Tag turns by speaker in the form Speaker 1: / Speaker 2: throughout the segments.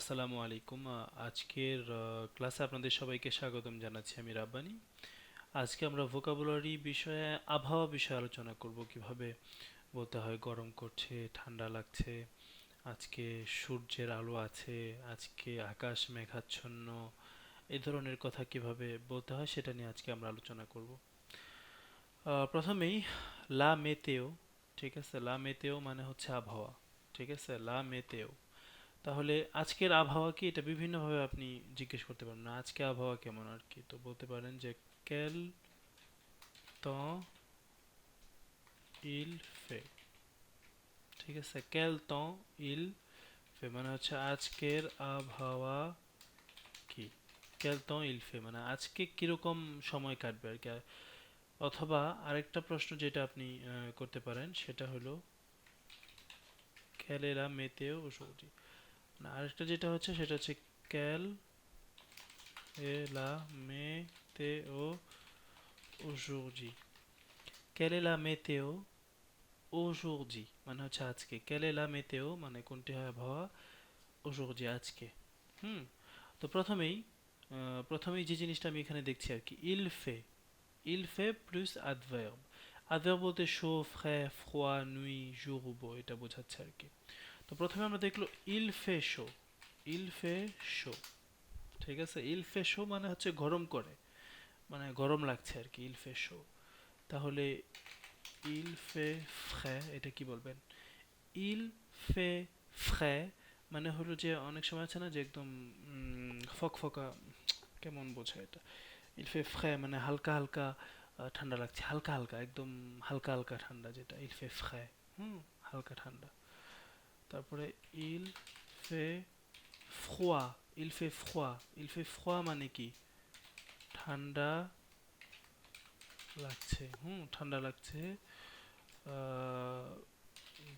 Speaker 1: আসসালামু আলাইকুম। আজকের ক্লাসে আপনাদের সবাইকে স্বাগতম জানাচ্ছি আমি রাব্বানি। আজকে আমরা ভোকাবুলারি বিষয়ে, আবহাওয়া বিষয়ে আলোচনা করব কীভাবে বলতে হয় গরম করছে, ঠান্ডা লাগছে, আজকে সূর্যের আলো আছে, আজকে আকাশ মেঘাচ্ছন্ন এই ধরনের কথা কীভাবে বলতে হয় সেটা নিয়ে আজকে আমরা আলোচনা করব। প্রথমেই, লা মেতেও ঠিক আছে? লা মেতেও মানে হচ্ছে আবহাওয়া, ঠিক আছে? লা মেতেও তাহলে আজকের আবহাওয়া কি? এটা বিভিন্নভাবে আপনি জিজ্ঞেস করতে পারেন। না, আজকে আবহাওয়া কেমন আর কি? তো বলতে পারেন যে কেল temps il fait ঠিক আছে? কেল temps il fait মানে হচ্ছে আজকের আবহাওয়া কি? কেল temps il fait মানে আজকে কীরকম সময় কাটবে আর কি? অথবা আরেকটা প্রশ্ন যেটা আপনি করতে পারেন সেটা হলো météo aujourd'hui না আরেকটা যেটা হচ্ছে সেটা হচ্ছে ক্যাল, এ, লা, মে, তে, ও ওজি ক্যালে, লা, মে, তে, ও ওজি মানে হচ্ছে আজকে। ক্যালে, লা, মে, তে, ও মানে কোনটি হয় আবহাওয়া? ওজি আজকে। হুম? তো প্রথমেই প্রথমেই যে জিনিসটা আমি এখানে দেখছি আর কি ইলফে ইলফে প্লাস অ্যাডভার্ব অ্যাডভার্ব বলতে শো, ফ্রে, ফ্রোয়া, নুই জুর বো এটা বোঝাচ্ছে আর কি। তো প্রথমে আমরা দেখল chaud il fait chaud ঠিক আছে? fait chaud মানে হচ্ছে গরম করে মানে গরম লাগছে আর কি fait chaud তাহলে fait frais এটা কি বলবেন? il fait frais মানে হলো যে অনেক সময় আছে না যে একদম উম, ফকফকা কেমন বোঝায় এটা? fait frais মানে হালকা হালকা ঠান্ডা লাগছে হালকা হালকা একদম হালকা হালকা ঠান্ডা যেটা fait frais হুম হালকা ঠান্ডা। তারপরে il fait froid, il fait froid, il fait froid মানে কি? ঠান্ডা লাগছে, হুম, ঠান্ডা লাগছে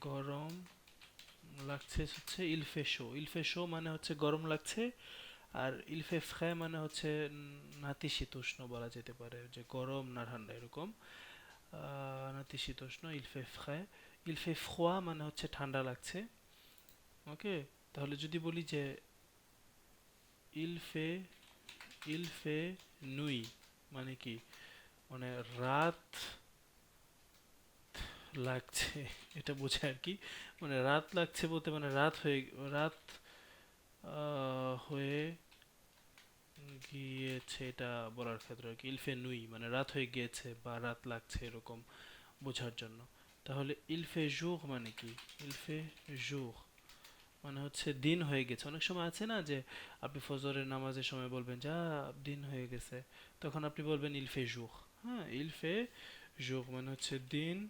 Speaker 1: গরম লাগছে হচ্ছে chaud, il fait chaud মানে হচ্ছে গরম লাগছে, আর il fait মানে হচ্ছে নাতিশীতোষ্ণ বলা যেতে পারে, যে গরম না ঠান্ডা এরকম নাতিশীতোষ্ণ frais, il fait froid মানে হচ্ছে ঠান্ডা লাগছে। ওকে? তাহলে যদি বলি যে il fait nuit মানে কি? মানে রাত লাগছে, এটা বোঝায় আর কি। মানে রাত লাগছে বলতে মানে রাত হয়ে রাত হয়ে গিয়েছে এটা বলার ক্ষেত্রে আর কি। fait nuit মানে রাত হয়ে গিয়েছে বা রাত লাগছে এরকম বোঝার জন্য। তাহলে fait jour মানে কি? fait jour মানে হচ্ছে দিন হয়ে গেছে। অনেক সময় আছে না যে আপনি ফজরের নামাজের সময় বলবেন, যা, দিন হয়ে গেছে। তখন আপনি বলবেন fait jour হ্যাঁ fait jour মানে হচ্ছে দিন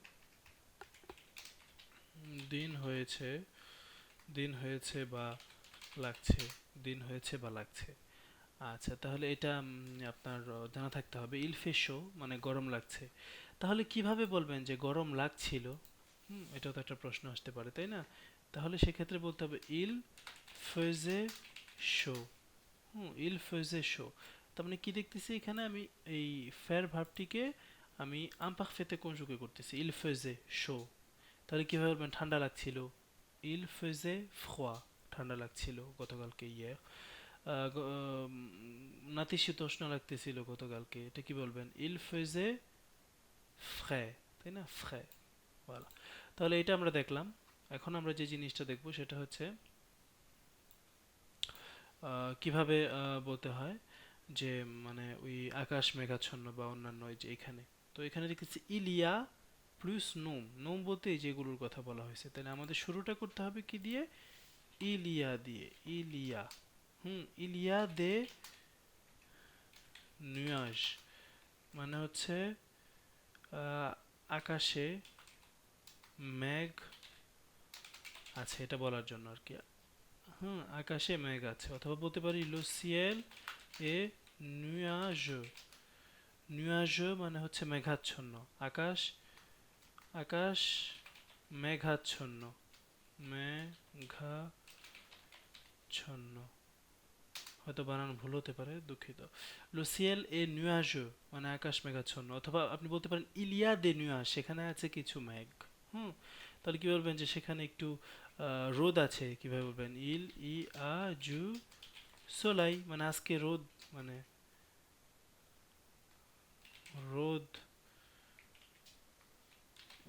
Speaker 1: দিন হয়েছে দিন হয়েছে বা লাগছে, দিন হয়েছে বা লাগছে। আচ্ছা তাহলে এটা আপনার জানা থাকতে হবে। fait chaud মানে গরম লাগছে। তাহলে কীভাবে বলবেন যে গরম লাগছিল? এটাও তো একটা প্রশ্ন আসতে পারে, তাই না? তাহলে সেক্ষেত্রে বলতে হবে il faisait শো। হুম, ইল faisait শো। তার মানে কি দেখতেছি এখানে? আমি এই ফের ভাবটিকে আমি imparfait কনজুগে করতেছি il faisait chaud তাহলে কীভাবে বলবেন? ঠান্ডা লাগছিল। ইল faisait froid ঠান্ডা লাগছিল গতকালকে ইয়ে। নাতিশীতোষ্ণ লাগতেছিল গতকালকে, এটা কি বলবেন? ইল faisait frais তাই না? voilà তাহলে এটা আমরা দেখলাম। এখন আমরা যে জিনিসটা দেখব সেটা হচ্ছে কীভাবে বলতে হয় যে মানে ওই আকাশ মেঘাচ্ছন্ন বা অন্যান্য যে এখানে। তো এখানে দেখতেছি ইলিয়া প্লুস নোম। নোম বলতে যেগুলোর কথা বলা হয়েছে। তাহলে আমাদের শুরুটা করতে হবে কি দিয়ে? ইলিয়া দিয়ে। ইলিয়া। হুম, ইলিয়া দে নুয়াজ মানে হচ্ছে আকাশে মেঘ আছে, এটা বলার জন্য আর কি। হুম, আকাশে মেঘ আছে, অথবা বলতে পারি লো সিয়েল এ নুয়াজ। নুয়াজ মানে হচ্ছে মেঘাচ্ছন্ন। আকাশ আকাশ মেঘাচ্ছন্ন। মেঘাচ্ছন্ন। হয়তো বানানো ভুল হতে পারে, দুঃখিত। লুসিয়েল এ নুয়াজ মানে আকাশ মেঘাচ্ছন্ন, অথবা আপনি বলতে পারেন ইলিয়া দে নুয়াজ, সেখানে আছে কিছু মেঘ। হুম, তাহলে কি বলবেন যে সেখানে একটু রোদ আছে, কীভাবে বলবেন? ইল, ই, আ, জু, সোলাই মানে আজকে রোদ মানে রোদ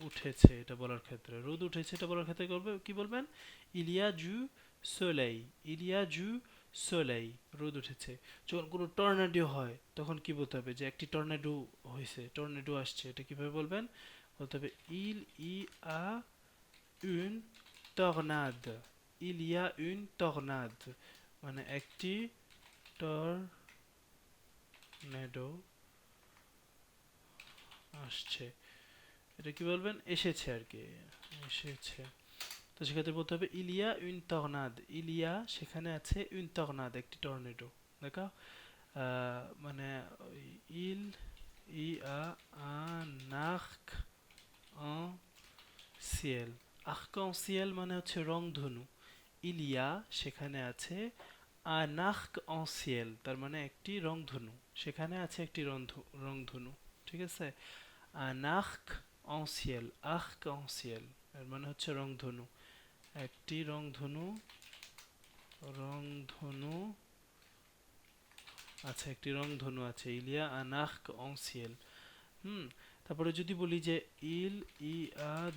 Speaker 1: উঠেছে এটা বলার ক্ষেত্রে। রোদ উঠেছে এটা বলার ক্ষেত্রে করবে কি বলবেন? ইলিয়া, জু, সোলাই, ইলিয়া, জু, সোলাই, রোদ উঠেছে। যখন কোনো টর্নাডো হয়, তখন কি বলতে হবে? যে একটি টর্নাডো হয়েছে, টর্নাডো আসছে, এটা কীভাবে বলবেন? বলতে হবে ইল, ই, আ une tornade. Il y a une tornade. মানে একটি টর্নেডো আসছে এটা কি বলবেন এসেছে আর কি এসেছে তো সেক্ষেত্রে বলতে হবে ইলিয়া উন টর্নাদ ইলিয়া সেখানে আছে উন টর্নাদ একটি টর্নেডো দেখা মানে ইল ই আ un arc ciel মানে হচ্ছে রংধনু। ইলিয়া সেখানে আছে en ciel তার মানে একটি রংধনু। সেখানে আছে একটি রংধ- রংধনু, ঠিক আছে? ciel arc en ciel এর মানে হচ্ছে রংধনু। একটি রংধনু রংধনু আচ্ছা একটি রংধনু আছে, ইলিয়া arc en হুম, তারপরে যদি বলি যে il y a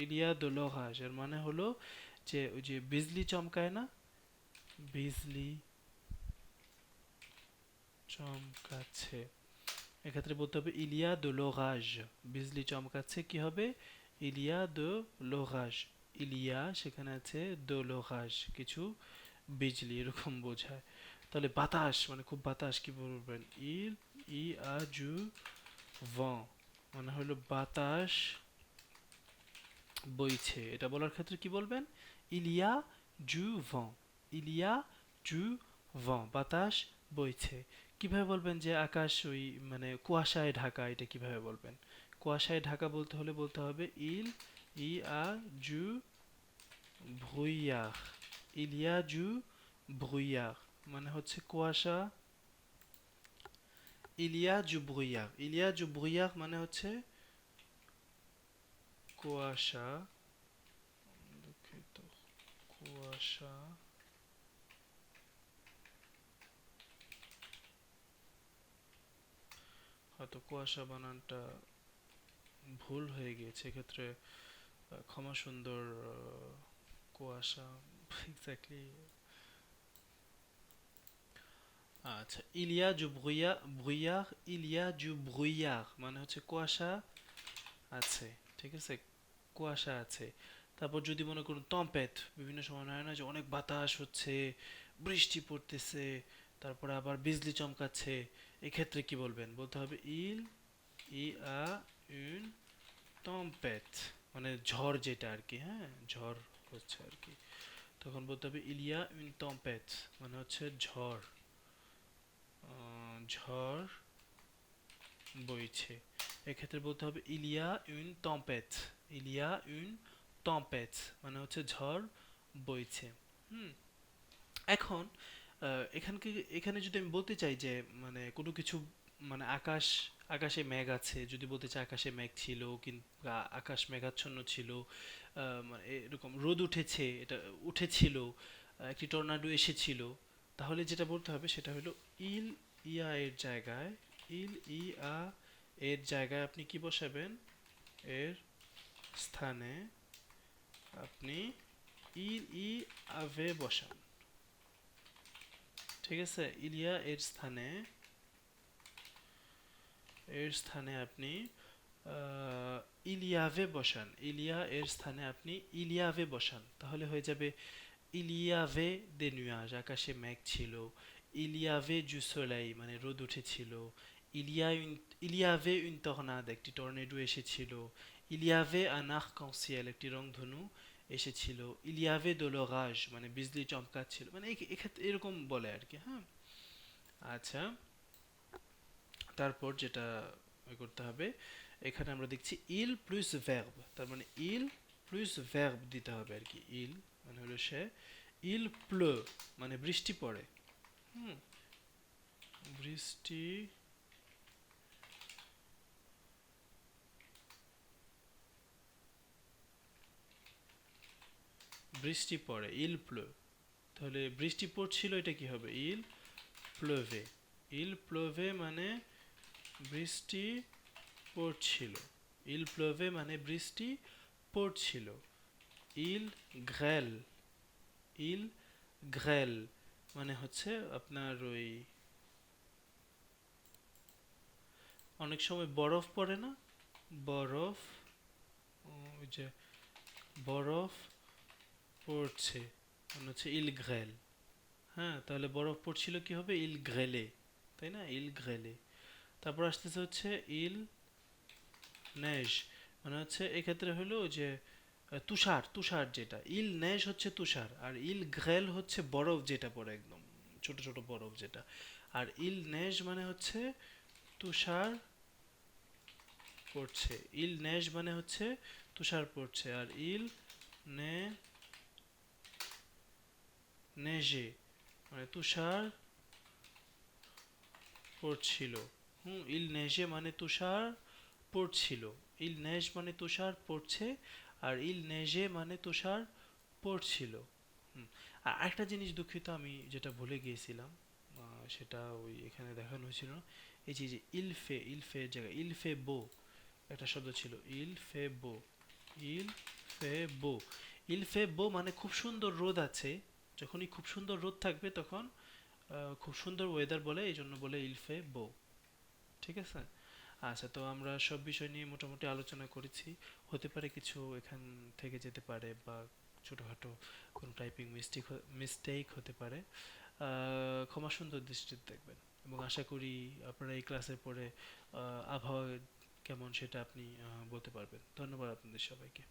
Speaker 1: y a de l'orage এর মানে হলো যে ওই যে বিজলি চমকায় না? বিজলি চমকাচ্ছে। এক্ষেত্রে বলতে হবে ইলিয়া de l'orage বিজলি চমকাচ্ছে কি হবে? ইলিয়া de l'orage ইলিয়া সেখানে আছে de l'orage কিছু বিজলি, এরকম বোঝায়। তাহলে বাতাস মানে খুব বাতাস, কি বলবেন? ইল, ই, আ, জু vent মানে হলো বাতাস বইছে। এটা বলার ক্ষেত্রে কি বলবেন? ইলিয়া জু vent ইলিয়া জু vent বাতাস বইছে। কীভাবে বলবেন যে আকাশ ওই মানে কুয়াশায় ঢাকা, এটা কীভাবে বলবেন? কুয়াশায় ঢাকা বলতে হলে বলতে হবে ইল ই আ জু y a du brouillard মানে হচ্ছে কুয়াশা। Brouillard il y a du brouillard মানে হচ্ছে কুয়াশা। দুঃখিত কুয়াশা। হয়তো কুয়াশা বানানটা ভুল হয়ে গিয়েছে, এক্ষেত্রে ক্ষমা সুন্দর কুয়াশা এক্স্যাক্টলি আচ্ছা ইলিয়া জু ভুইয়া ব্রুইয়ার ইলিয়া জু ব্রুইয়ার মানে হচ্ছে কুয়াশা আছে, ঠিক আছে? কুয়াশা আছে। তারপর যদি মনে করুন তম্পেত বিভিন্ন সময় হয় না যে অনেক বাতাস হচ্ছে, বৃষ্টি পড়তেছে, তারপরে আবার বিজলি চমকাচ্ছে, এক্ষেত্রে কি বলবেন? বলতে হবে ইল, ই, আ, উন টম্পেট মানে ঝড় যেটা আর কি হ্যাঁ? ঝড় হচ্ছে আর কি। তখন বলতে হবে ইলিয়া উন টম্পেট মানে হচ্ছে ঝড়। ঝড় বইছে। এক্ষেত্রে বলতে হবে ইলিয়া উন টম্পেট ইলিয়া উন টম্পেট মানে হচ্ছে ঝড় বইছে। হুম। এখন এখানকে, এখানে যদি আমি বলতে চাই যে মানে কোনো কিছু মানে আকাশ, আকাশে মেঘ আছে, যদি বলতে চাই আকাশে মেঘ ছিল কিংবা আকাশ মেঘাচ্ছন্ন ছিল মানে এরকম রোদ উঠেছে, এটা উঠেছিল একটি টর্নাডো এসেছিল, তাহলে যেটা বলতে হবে সেটা হলো ইল ইয়া এর জায়গায়, ইল ইয়া এর জায়গায় আপনি কি বসাবেন? এর স্থানে আপনি ইল ই আভে বসান। ঠিক আছে? ইলিয়া এর স্থানে এর স্থানে আপনি ইলিয়াভে বসান। ইলিয়া এর স্থানে আপনি ইলিয়াভে বসান। তাহলে হয়ে যাবে ইলিয়াভে দে নুয়াজ আকাশে মেঘ ছিল। ইলিয়াভে জু সোলাই মানে রোদ উঠেছিল। ইলিয়া ইলিয়াভে উন টর্নাদ একটি টর্নেডো এসেছিল। ইলিয়াভে আন আর্ক en ciel একটি রংধনু এসেছিল। ইলিয়াভে l'orage মানে বিজলি চমকাচ্ছিল। মানে এক্ষেত্রে এরকম বলে আর কি হ্যাঁ? আচ্ছা তারপর যেটা করতে হবে, এখানে আমরা দেখছি ইল প্লুস ভ্যার্ব তার মানে ইল প্লুস ভ্যার্ব দিতে হবে আর কি। ইল মানে হলো সে ইল প্লো মানে বৃষ্টি পড়ে। হুম, বৃষ্টি বৃষ্টি পড়ে, ইল প্লো। তাহলে বৃষ্টি পড়ছিল, এটা কি হবে? ইল প্লোভে। ইল প্লোভে মানে বৃষ্টি পড়ছিল। ইল প্লোভে মানে বৃষ্টি পড়ছিল। ইল গ্রেল। ইল গ্রেল মানে হচ্ছে আপনার ওই অনেক সময় বরফ পড়ে না? বরফ, ওই যে বরফ পড়ছে মানে হচ্ছে ইল গ্রেল। হ্যাঁ তাহলে বরফ পড়ছিল কি হবে? ইল গ্রেলে, তাই না? ইল গ্রেলে। তারপর আসতেছে হচ্ছে ইল নেজ মানে হচ্ছে এক্ষেত্রে হলো যে তুষার তুষার যেটা। ইল নেজ হচ্ছে তুষার, আর ইল গ্রেল হচ্ছে বরফ যেটা পড়ে একদম, ছোট ছোট বরফ যেটা। আর ইল নেজ মানে হচ্ছে তুষার পড়ছে। ইল নেজ মানে হচ্ছে তুষার পড়ছে, আর ইল নে নেজে মানে তুষার পড়ছিল। হুম, ইল নেজে মানে তুষার পড়ছিল। ইল নেজ মানে তুষার পড়ছে আর ইল নেজে মানে তুষার পড়ছিল। আর একটা জিনিস দুঃখিত, আমি যেটা ভুলে গিয়েছিলাম সেটা ওই এখানে দেখানো হয়েছিল এই যে ইলফে ইলফে জায়গায় ইলফে বো একটা শব্দ ছিল। ইল ফে বো, ইল ফে বো। ইল ফে বো মানে খুব সুন্দর রোদ আছে যখনই খুব সুন্দর রোদ থাকবে তখন খুব সুন্দর ওয়েদার বলে এই জন্য বলে ইল ফে বো। ঠিক আছে? আচ্ছা তো আমরা সব বিষয় নিয়ে মোটামুটি আলোচনা করেছি। হতে পারে কিছু এখান থেকে যেতে পারে বা ছোটোখাটো কোনো টাইপিং মিস্টেক মিস্টেক হতে পারে। ক্ষমা সুন্দর দৃষ্টিতে দেখবেন। এবং আশা করি আপনারা এই ক্লাসের পরে আবহাওয়া কেমন সেটা আপনি বলতে পারবেন। ধন্যবাদ আপনাদের সবাইকে।